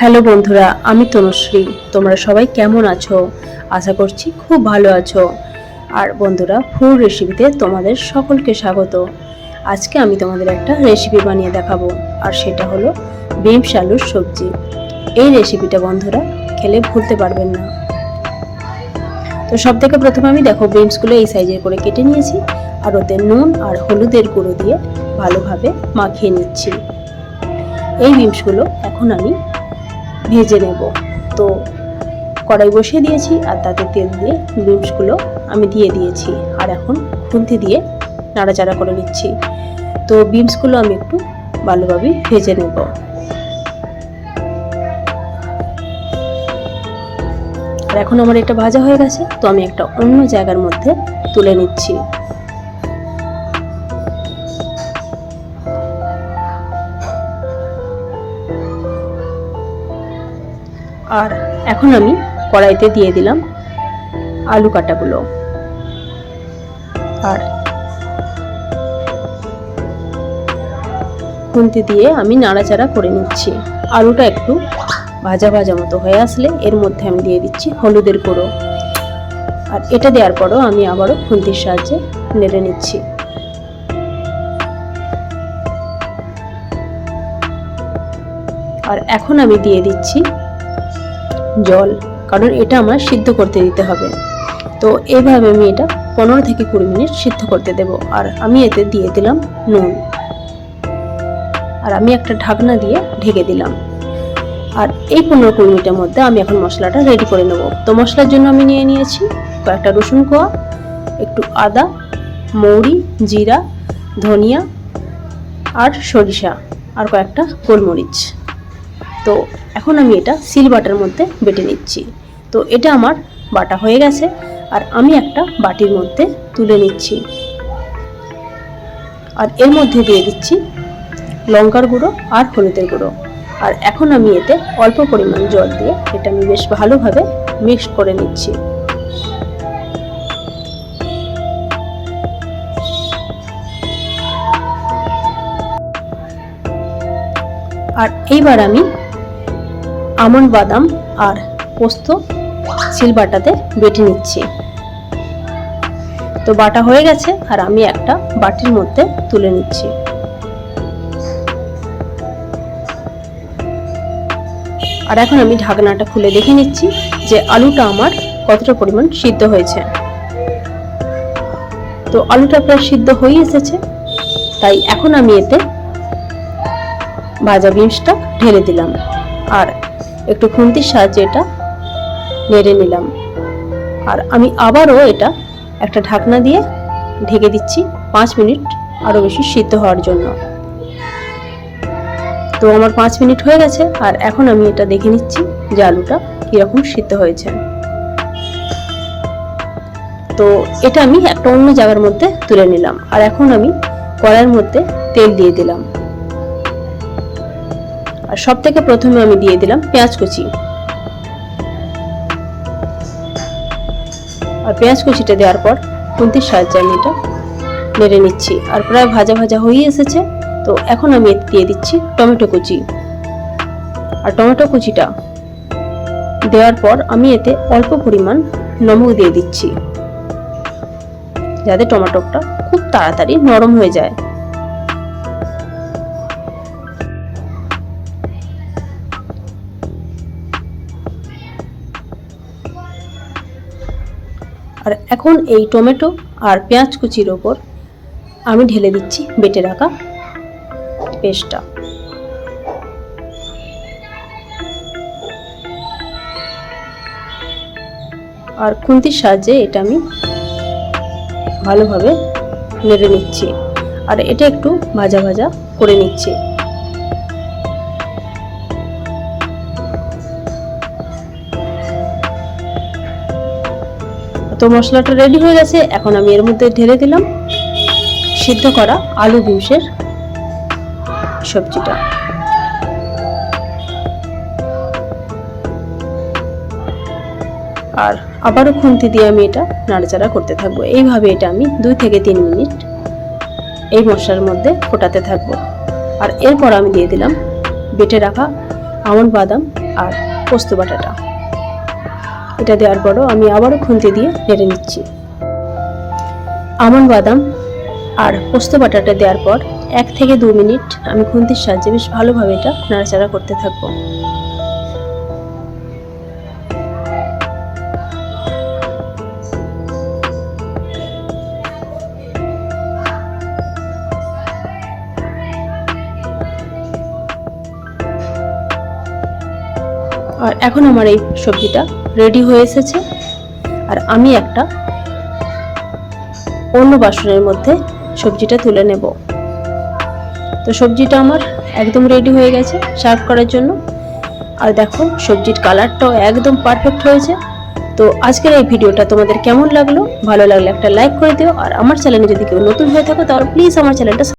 Hello বন্ধুরা, আমি তনুশ্রী। তোমরা সবাই কেমন আছো? আশা করছি খুব ভালো আছো। আর বন্ধুরা ফুড রেসিপিতে তোমাদের সকলকে স্বাগত। আজকে আমি তোমাদের একটা রেসিপি বানিয়ে দেখাবো, আর সেটা হলো বিমস আলুর সবজি। এই রেসিপিটা বন্ধুরা খেলে ভুলতে পারবেন না। তো সব থেকে প্রথমে আমি দেখো বিমসগুলো এই সাইজের করে কেটে নিয়েছি, আর ওতে নুন আর হলুদের গুঁড়ো দিয়ে ভালোভাবে মাখিয়ে নিচ্ছি। এই বিমসগুলো এখন আমি ভেজে নেব। তো কড়াই বসিয়ে দিয়েছি আর তাতে তেল দিয়ে বিমসগুলো আমি দিয়ে দিয়েছি। আর এখন খুন্তি দিয়ে নাড়াচাড়া করে নিচ্ছি। তো বিমসগুলো আমি একটু ভালোভাবে ভেজে নেব। আর এখন আমার এটা ভাজা হয়ে গেছে, তো আমি একটা অন্য জায়গার মধ্যে তুলে নিচ্ছি। আর এখন আমি কড়াইতে দিয়ে দিলাম আলু কাটাগুলো। আর খুন্তি দিয়ে আমি নাড়াচাড়া করে নিচ্ছি। আলুটা একটু ভাজা ভাজা মতো হয়ে আসলে এর মধ্যে আমি দিয়ে দিচ্ছি হলুদের গুঁড়ো। আর এটা দেওয়ার পরও আমি আবারও খুন্তির সাহায্যে নেড়ে নিচ্ছি। আর এখন আমি দিয়ে দিচ্ছি জল, কারণ এটা আমার সিদ্ধ করতে দিতে হবে। তো এইভাবে আমি এটা পনেরো থেকে কুড়ি মিনিট সিদ্ধ করতে দেব, আর আমি এতে দিয়ে দিলাম নুন। আর আমি একটা ঢাকনা দিয়ে ঢেকে দিলাম। আর এই পনেরো কুড়ি মিনিটের মধ্যে আমি এখন মশলাটা রেডি করে নেব। তো মশলার জন্য আমি নিয়ে নিয়েছি কয়েকটা রসুন কোয়া, একটু আদা, মৌরি, জিরা, ধনিয়া আর সরিষা, আর কয়েকটা গোলমরিচ। তো এখন আমি এটা সিল বাটার মধ্যে বেটে নিচ্ছি। তো এটা আমার বাটা হয়ে গেছে আর আমি একটা বাটির মধ্যে তুলে নিচ্ছি। আর এর মধ্যে দিয়ে দিচ্ছি লঙ্কার গুঁড়ো আর হলুদের গুঁড়ো। আর এখন আমি এতে অল্প পরিমাণ জল দিয়ে এটা আমি বেশ ভালোভাবে মিক্সড করে নিচ্ছি। আর এইবার আমি আমন্ড বাদাম আর পোস্ত শিলবাটাতে বেটে নিচ্ছি। তো বাটা হয়ে গেছে আর আমি একটা বাটির মধ্যে তুলে নিচ্ছি। আর এখন আমি ঢাকনাটা খুলে দেখে নিচ্ছি যে আলুটা আমার কতটা পরিমাণ সিদ্ধ হয়েছে। তো আলুটা প্রায় সিদ্ধ হয়ে এসেছে, তাই এখন আমি এতে ভাজা বিমসটা ঢেলে দিলাম। আর একটু খুন্তির সাহায্যে এটা নেড়ে নিলাম। আর আমি আবারও এটা একটা ঢাকনা দিয়ে ঢেকে দিচ্ছি পাঁচ মিনিট আরও বেশি সিদ্ধ হওয়ার জন্য। তো আমার পাঁচ মিনিট হয়ে গেছে আর এখন আমি এটা দেখে নিচ্ছি যে আলুটা কীরকম সিদ্ধ হয়েছে। তো এটা আমি একটা অন্য জায়গার মধ্যে তুলে নিলাম। আর এখন আমি কড়াইয়ের মধ্যে তেল দিয়ে দিলাম। আর সব থেকে প্রথমে আমি দিয়ে দিলাম পেঁয়াজ কুচি। আর পেঁয়াজ কুচিটা দেওয়ার পর খুন্তির সাহায্যে আমি এটা নেড়ে নিচ্ছি। আর প্রায় ভাজা ভাজা হয়ে এসেছে। তো এখন আমি এতে দিয়ে দিচ্ছি টমেটো কুচি। আর টমেটো কুচিটা দেওয়ার পর আমি এতে অল্প পরিমাণ নমক দিয়ে দিচ্ছি। যাতে টমেটোটা খুব তাড়াতাড়ি নরম হয়ে যায়। আর এখন এই টমেটো আর পেঁয়াজ কুচির ওপর আমি ঢেলে দিচ্ছি বেটে রাখা পেস্টটা। আর খুন্তির সাহায্যে এটা আমি ভালোভাবে নেড়ে নিচ্ছি। আর এটা একটু ভাজা ভাজা করে নিচ্ছি। মশলাটা রেডি হয়ে গেছে, এখন আমি এর মধ্যে ঢেলে দিলাম। সিদ্ধ করা আলু বিমসের সবজিটা। আর আবারও খুন্তি দিয়ে আমি এটা নাড়াচাড়া করতে থাকব। এইভাবে এটা আমি দুই থেকে তিন মিনিট এই মশলার মধ্যে ফোটাতে থাকব। আর এরপর আমি দিয়ে দিলাম বেটে রাখা আমন্ড বাদাম আর পোস্ত বাটাটা। এটা দেওয়ার পরও আমি আবারও খুন্তি দিয়ে নেড়ে নিচ্ছি। আমন্ড বাদাম আর পোস্ত বাটাটা দেওয়ার পর এক থেকে দু মিনিট আমি খুন্তির সাহায্যে বেশ ভালোভাবে এটা নাড়াচাড়া করতে থাকব। আর এখন আমার এই সবজিটা রেডি হয়ে এসেছে। আর আমি একটা অন্য বাসনের মধ্যে সবজিটা তুলে নেব। তো সবজিটা আমার একদম রেডি হয়ে গেছে সার্ভ করার জন্য। আর দেখো, সবজির কালারটাও একদম পারফেক্ট হয়েছে। তো আজকের এই ভিডিওটা তোমাদের কেমন লাগল? ভালো লাগলে একটা লাইক করে দিও। আর আমার চ্যানেলে যদি কেউ নতুন হয়ে থাকো, তাহলে প্লিজ আমার চ্যানেলটা